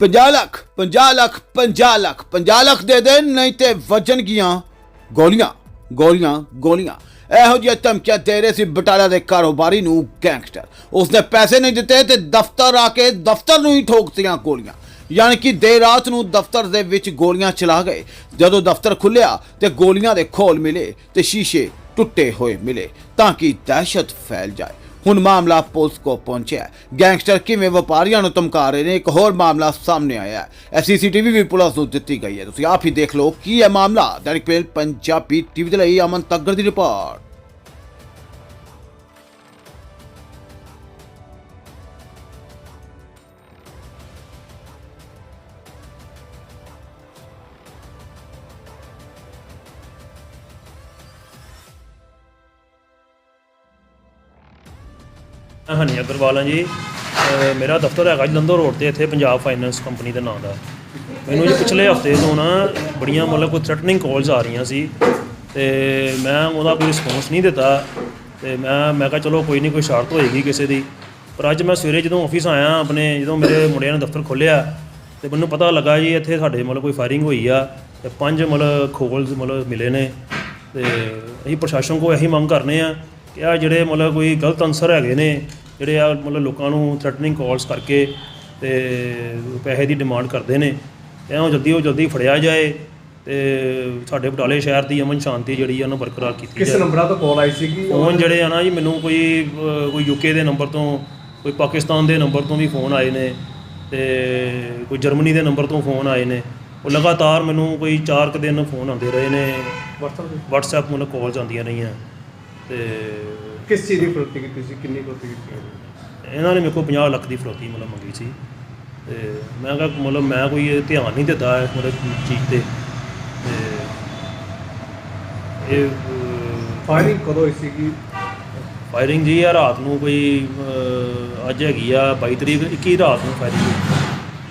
50 ਲੱਖ 50 ਲੱਖ 50 ਲੱਖ 50 ਲੱਖ ਦੇ ਦੇ ਨਹੀਂ ਤੇ ਵੱਜਣਗੀਆਂ ਗੋਲੀਆਂ ਗੋਲੀਆਂ ਗੋਲੀਆਂ। ਇਹੋ ਜਿਹੇ ਧਮਕੀਆਂ ਦੇ ਰਹੇ ਸੀ ਬਟਾਲਾ ਦੇ ਕਾਰੋਬਾਰੀ ਨੂੰ ਗੈਂਗਸਟਰ। ਉਸਨੇ ਪੈਸੇ ਨਹੀਂ ਦਿੱਤੇ ਤੇ ਦਫ਼ਤਰ ਆ ਕੇ ਦਫ਼ਤਰ ਨੂੰ ਹੀ ਠੋਕਤੀਆਂ ਗੋਲੀਆਂ। ਯਾਨੀ ਕਿ ਦੇਰ ਰਾਤ ਨੂੰ ਦਫ਼ਤਰ ਦੇ ਵਿੱਚ ਗੋਲੀਆਂ ਚਲਾ ਗਏ। ਜਦੋਂ ਦਫ਼ਤਰ ਖੁੱਲਿਆ ਤੇ ਗੋਲੀਆਂ ਦੇ ਖੋਲ ਮਿਲੇ ਤੇ ਸ਼ੀਸ਼ੇ ਟੁੱਟੇ ਹੋਏ ਮਿਲੇ ਤਾਂ ਕਿ ਦਹਿਸ਼ਤ ਫੈਲ ਜਾਏ। ਹੁਣ ਮਾਮਲਾ ਪੁਲਿਸ ਕੋ ਪਹੁੰਚਿਆ ਗੈਂਗਸਟਰ ਕਿਵੇਂ ਵਪਾਰੀਆਂ ਨੂੰ ਧਮਕਾ ਰਹੇ ਨੇ, ਇੱਕ ਹੋਰ ਮਾਮਲਾ ਸਾਹਮਣੇ ਆਇਆ ਹੈ। ਇਹ ਸੀਸੀਟੀਵੀ ਵੀ ਪੁਲਿਸ ਨੂੰ ਦਿੱਤੀ ਗਈ ਹੈ। ਤੁਸੀਂ ਆਪ ਹੀ ਦੇਖ ਲਓ ਕੀ ਹੈ ਮਾਮਲਾ। ਦੈਨਿਕ ਮੇਲ ਪੰਜਾਬੀ ਟੀਵੀ ਦੇ ਲਈ ਅਮਨ ਤੱਗਰ ਦੀ ਰਿਪੋਰਟ। ਹਨੀ ਅਗਰਵਾਲ ਹਾਂ ਜੀ। ਅਹ ਮੇਰਾ ਦਫ਼ਤਰ ਹੈਗਾ ਜਲੰਧਰ ਰੋਡ ਤੇ, ਇੱਥੇ ਪੰਜਾਬ ਫਾਈਨੈਂਸ ਕੰਪਨੀ ਦੇ ਨਾਂ ਦਾ। ਮੈਨੂੰ ਜੀ ਪਿਛਲੇ ਹਫ਼ਤੇ ਤੋਂ ਨਾ ਬੜੀਆਂ ਮਤਲਬ ਕੋਈ ਥ੍ਰੈਟਨਿੰਗ ਕਾਲਸ ਆ ਰਹੀਆਂ ਸੀ ਤੇ ਮੈਂ ਉਹਦਾ ਕੋਈ ਰਿਸਪੌਂਸ ਨਹੀਂ ਦਿੱਤਾ ਤੇ ਮੈਂ ਮੈਂ ਕਿਹਾ ਚਲੋ ਕੋਈ ਨਹੀਂ, ਕੋਈ ਸ਼ਰਤ ਹੋਏਗੀ ਕਿਸੇ ਦੀ। ਪਰ ਅੱਜ ਮੈਂ ਸਵੇਰੇ ਜਦੋਂ ਆਫਿਸ ਆਇਆ, ਆਪਣੇ ਜਦੋਂ ਮੇਰੇ ਮੁੰਡਿਆਂ ਨੇ ਦਫ਼ਤਰ ਖੋਲ੍ਹਿਆ ਤੇ ਮੈਨੂੰ ਪਤਾ ਲੱਗਾ ਜੀ ਇੱਥੇ ਸਾਡੇ ਮਤਲਬ ਕੋਈ ਫਾਇਰਿੰਗ ਹੋਈ ਆ ਤੇ ਪੰਜ ਮਤਲਬ ਖੋਲਸ ਮਤਲਬ ਮਿਲੇ ਨੇ ਤੇ ਅਸੀਂ ਪ੍ਰਸ਼ਾਸਨ ਕੋਲ ਇਹੀ ਮੰਗ ਕਰਨੇ ਆ ਕਿ ਆ ਜਿਹੜੇ ਮਤਲਬ ਕੋਈ ਗਲਤ ਅਨਸਰ ਹੈਗੇ ਨੇ ਜਿਹੜੇ ਆ ਮਤਲਬ ਲੋਕਾਂ ਨੂੰ ਥ੍ਰੈਟਨਿੰਗ ਕਾਲਸ ਕਰਕੇ ਤੇ ਪੈਸੇ ਦੀ ਡਿਮਾਂਡ ਕਰਦੇ ਨੇ ਇਹਨੂੰ ਜਲਦੀ ਉਹ ਜਲਦੀ ਫੜਿਆ ਜਾਏ ਤੇ ਸਾਡੇ ਬਟਾਲੇ ਸ਼ਹਿਰ ਦੀ ਅਮਨ ਸ਼ਾਂਤੀ ਜਿਹੜੀ ਆ ਉਹਨੂੰ ਬਰਕਰਾਰ ਕੀਤੀ ਕਿਸ ਜਾਏ ਨੰਬਰਾਂ ਤੋਂ ਕਾਲ ਆਈ ਸੀਗੀ? ਫੋਨ ਜਿਹੜੇ ਆ ਨਾ ਜੀ ਮੈਨੂੰ ਕੋਈ ਅਹ, ਕੋਈ ਯੂਕੇ ਦੇ ਨੰਬਰ ਤੋਂ ਕੋਈ ਪਾਕਿਸਤਾਨ ਦੇ ਨੰਬਰ ਤੋਂ ਵੀ ਫੋਨ ਆਏ ਨੇ ਤੇ ਕੋਈ ਜਰਮਨੀ ਦੇ ਨੰਬਰ ਤੋਂ ਫੋਨ ਆਏ ਨੇ। ਉਹ ਲਗਾਤਾਰ ਮੈਨੂੰ ਕੋਈ 4 ਕੁ ਦਿਨ ਫੋਨ ਆਉਂਦੇ ਰਹੇ ਨੇ। WhatsApp ਤੇ? WhatsApp ਮੈਨੂੰ ਕਾਲਸ ਆਉਂਦੀਆਂ ਰਹੀਆਂ। ਤੇ ਕਿਸ ਚੀਜ਼ ਦੀ ਫਰੋਤੀ ਕੀਤੀ ਸੀ? ਕਿੰਨੀ ਫਰੋਤੀ ਕੀਤੀ ਇਹਨਾਂ ਨੇ ਮੇਰੇ ਕੋਲ 50 ਲੱਖ ਦੀ ਫਰੋਤੀ ਮਤਲਬ ਮੰਗੀ ਸੀ। ਤੇ ਮੈਂ ਕਿਹਾ ਮਤਲਬ ਮੈਂ ਕੋਈ ਇਹ ਧਿਆਨ ਨਹੀਂ ਦਿੱਤਾ ਇਸ ਮਤਲਬ ਚੀਜ਼ ਤੇ। ਤੇ ਇਹ ਫਾਇਰਿੰਗ ਕਦੋਂ ਹੋਈ ਸੀਗੀ? ਫਾਇਰਿੰਗ ਜੀ ਆ ਰਾਤ ਨੂੰ ਕੋਈ ਅਹ, ਅੱਜ ਹੈਗੀ ਆ 22 ਤਰੀਕ 21 ਰਾਤ ਨੂੰ ਫਾਇਰਿੰਗ ਹੋਈ।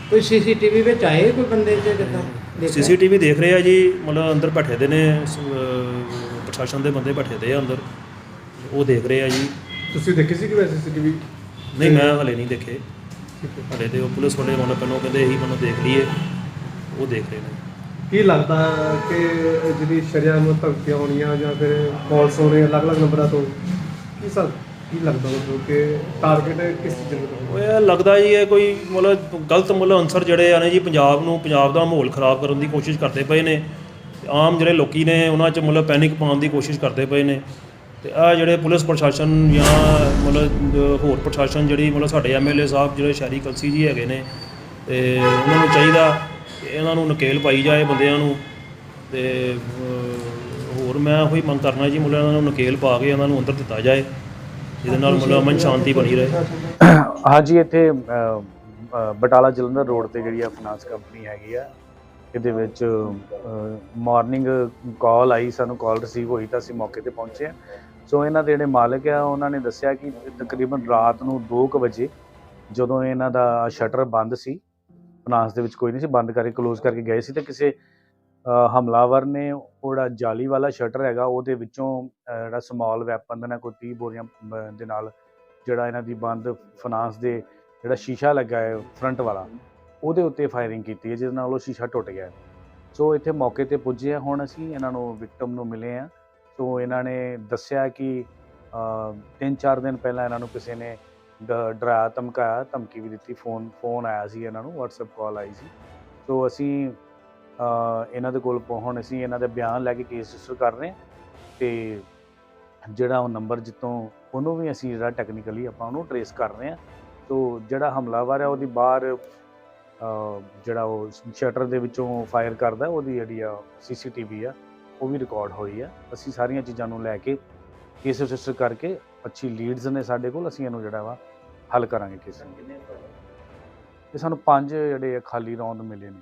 ਕੋਈ ਸੀਸੀਟੀਵੀ ਵਿੱਚ ਆਏ ਕੋਈ ਬੰਦੇ ਚ ਕਿਦਾਂ? ਸੀਸੀਟੀਵੀ ਦੇਖ ਰਹੇ ਆ ਜੀ ਮਤਲਬ ਅੰਦਰ ਬੈਠੇ ਦੇ ਨੇ ਸ- ਅਹ, ਪ੍ਰਸ਼ਾਸਨ ਦੇ ਬੰਦੇ ਬੈਠੇ ਦੇ ਆ ਅੰਦਰ। ਉਹ ਦੇਖ ਰਹੇ ਆ ਜੀ। ਤੁਸੀਂ ਦੇਖੀ ਸੀ ਕਿ ਵੈਸੇ ਸੀਸੀਟੀਵੀ ਨਹੀਂ ਮੈਂ ਹਲੇ ਨਹੀਂ ਦੇਖੇ। ਹਲੇ ਤੇ ਉਹ ਪੁਲਿਸ ਵਾਲੇ ਮਤਲਬ ਪਹਿਲਾਂ ਕਹਿੰਦੇ ਇਹੀ ਮੈਨੂੰ ਦੇਖ ਲਈਏ। ਉਹ ਦੇਖ ਰਹੇ ਨੇ। ਕੀ ਲੱਗਦਾ ਕਿ ਜਿਹੜੀ ਸ਼ਰਿਆਮ ਧਮਕੀਆਂ ਹੋਣੀਆਂ ਜਾਂ ਫਿਰ ਕਾਲਸ ਹੋਣੇ ਅਲੱਗ-ਅਲੱਗ ਨੰਬਰਾਂ ਤੋਂ ਕੀ ਸਰ ਕੀ ਲੱਗਦਾ ਤੁਹਾਨੂੰ ਕਿ ਟਾਰਗੇਟ ਕਿਸ ਚੀਜ਼ ਦਾ ਉਹ ਇਹ ਲੱਗਦਾ ਜੀ ਇਹ ਕੋਈ ਮਤਲਬ ਗਲਤ ਮਤਲਬ ਅਨਸਰ ਜਿਹੜੇ ਆ ਨੇ ਜੀ ਪੰਜਾਬ ਨੂੰ ਪੰਜਾਬ ਦਾ ਮਾਹੌਲ ਖਰਾਬ ਕਰਨ ਦੀ ਕੋਸ਼ਿਸ਼ ਕਰਦੇ ਪਏ ਨੇ। ਆਮ ਜਿਹੜੇ ਲੋਕੀ ਨੇ ਉਹਨਾਂ 'ਚ ਮਤਲਬ ਪੈਨਿਕ ਪਾਉਣ ਦੀ ਕੋਸ਼ਿਸ਼ ਕਰਦੇ ਪਏ ਨੇ। ਤੇ ਆ ਜਿਹੜੇ ਪੁਲਿਸ ਪ੍ਰਸ਼ਾਸਨ ਜਾਂ ਮਤਲਬ ਹੋਰ ਪ੍ਰਸ਼ਾਸਨ ਜਿਹੜੀ ਮਤਲਬ ਸਾਡੇ ਐਮਐਲਏ ਸਾਹਿਬ, ਜਿਹੜੇ ਸ਼ਹਿਰੀ ਕਲਸੀ ਜੀ ਹੈਗੇ ਨੇ, ਤੇ ਉਹਨਾਂ ਨੂੰ ਚਾਹੀਦਾ ਕਿ ਇਹਨਾਂ ਨੂੰ ਨਕੇਲ ਪਾਈ ਜਾਏ ਬੰਦਿਆਂ ਨੂੰ। ਤੇ ਹੋਰ ਮੈਂ ਉਹੀ ਮੰਗ ਕਰਨਾ ਜੀ, ਮਤਲਬ ਇਹਨਾਂ ਨੂੰ ਨਕੇਲ ਪਾ ਕੇ ਇਹਨਾਂ ਨੂੰ ਅੰਦਰ ਦਿੱਤਾ ਜਾਏ, ਜਿਹਦੇ ਨਾਲ ਮਤਲਬ ਅਮਨ ਸ਼ਾਂਤੀ ਬਣੀ ਰਹੇ। ਹਾਂਜੀ, ਇੱਥੇ ਬਟਾਲਾ ਜਲੰਧਰ ਰੋਡ ਤੇ ਜਿਹੜੀ ਆ ਫਾਈਨਾਂਸ ਕੰਪਨੀ ਹੈਗੀ ਆ, ਇਹਦੇ ਵਿੱਚ ਮਾਰਨਿੰਗ ਕਾਲ ਆਈ, ਸਾਨੂੰ ਕਾਲ ਰਿਸੀਵ ਹੋਈ ਤਾਂ ਅਸੀਂ ਮੌਕੇ ਤੇ ਪਹੁੰਚੇ ਆ ਸੋ ਇਹਨਾਂ ਦੇ ਜਿਹੜੇ ਮਾਲਕ ਆ, ਉਹਨਾਂ ਨੇ ਦੱਸਿਆ ਕਿ ਤਕਰੀਬਨ ਰਾਤ ਨੂੰ 2:00 ਵਜੇ ਜਦੋਂ ਇਹਨਾਂ ਦਾ ਸ਼ਟਰ ਬੰਦ ਸੀ, ਫਾਈਨਾਂਸ ਦੇ ਵਿੱਚ ਕੋਈ ਨਹੀਂ ਸੀ, ਬੰਦ ਕਰਕੇ ਕਲੋਜ਼ ਕਰਕੇ ਗਏ ਸੀ, ਤੇ ਕਿਸੇ ਹਮਲਾਵਰ ਨੇ ਉਹ ਜਿਹੜਾ ਜਾਲੀ ਵਾਲਾ ਸ਼ਟਰ ਹੈਗਾ, ਉਹਦੇ ਵਿੱਚੋਂ ਜਿਹੜਾ ਸਮਾਲ ਵੈਪਨ ਦੇ ਨਾਲ ਕੋਈ 30 ਬੋਰੀਆਂ ਦੇ ਨਾਲ ਜਿਹੜਾ ਇਹਨਾਂ ਦੀ ਬੰਦ ਫਾਈਨਾਂਸ ਦੇ ਜਿਹੜਾ ਸ਼ੀਸ਼ਾ ਲੱਗਾ ਹੈ, ਫਰੰਟ ਵਾਲਾ, ਉਹਦੇ ਉੱਤੇ ਫਾਇਰਿੰਗ ਕੀਤੀ ਹੈ ਜਿਸ ਨਾਲ ਉਹ ਸ਼ੀਸ਼ਾ ਟੁੱਟ ਗਿਆ ਸੋ ਇੱਥੇ ਮੌਕੇ ਤੇ ਪੁੱਜੇ ਆ, ਹੁਣ ਅਸੀਂ ਇਹਨਾਂ ਨੂੰ ਵਿਕਟਮ ਨੂੰ ਮਿਲੇ ਆ। ਸੋ ਇਹਨਾਂ ਨੇ ਦੱਸਿਆ ਕਿ ਤਿੰਨ ਚਾਰ ਦਿਨ ਪਹਿਲਾਂ ਇਹਨਾਂ ਨੂੰ ਕਿਸੇ ਨੇ ਡ- ਡਰਾਇਆ ਧਮਕਾਇਆ, ਧਮਕੀ ਵੀ ਦਿੱਤੀ, ਫੋਨ ਫੋਨ ਆਇਆ ਸੀ ਇਹਨਾਂ ਨੂੰ, WhatsApp ਕਾਲ ਆਈ ਸੀ। ਸੋ ਅਸੀਂ ਇਹਨਾਂ ਦੇ ਕੋਲ ਪਹੁੰਚਣ, ਅਸੀਂ ਇਹਨਾਂ ਦੇ ਬਿਆਨ ਲੈ ਕੇ ਕੇਸ ਰਜਿਸਟਰ ਕਰ ਰਹੇ ਹਾਂ ਤੇ ਜਿਹੜਾ ਉਹ ਨੰਬਰ ਜਿੱਤੋਂ ਉਹਨੂੰ ਵੀ ਅਸੀਂ ਜਿਹੜਾ ਟੈਕਨੀਕਲੀ ਆਪਾਂ ਉਹਨੂੰ ਟਰੇਸ ਕਰ ਰਹੇ ਹਾਂ। ਸੋ ਜਿਹੜਾ ਹਮਲਾਵਰ ਹੈ ਉਹਦੀ ਬਾਹਰ ਜਿਹੜਾ ਉਹ ਸ਼ਟਰ ਦੇ ਵਿੱਚੋਂ ਫਾਇਰ ਕਰਦਾ, ਉਹਦੀ ਜਿਹੜੀ ਆ ਸੀਸੀਟੀਵੀ ਆ। ਉਹ ਵੀ ਰਿਕਾਰਡ ਹੋਈ ਆ। ਅਸੀਂ ਸਾਰੀਆਂ ਚੀਜ਼ਾਂ ਨੂੰ ਲੈ ਕੇ ਕੇਸ ਰਜਿਸਟਰ ਕਰਕੇ ਅੱਛੀ ਲੀਡਸ ਨੇ ਸਾਡੇ ਕੋਲ ਅਸੀਂ ਇਹਨੂੰ ਜਿਹੜਾ ਵਾ ਹੱਲ ਕਰਾਂਗੇ ਕੇਸ ਨੂੰ। ਇਹ ਸਾਨੂੰ ਪੰਜ ਜਿਹੜੇ ਖਾਲੀ ਰੌਂਦ ਮਿਲੇ ਨੇ।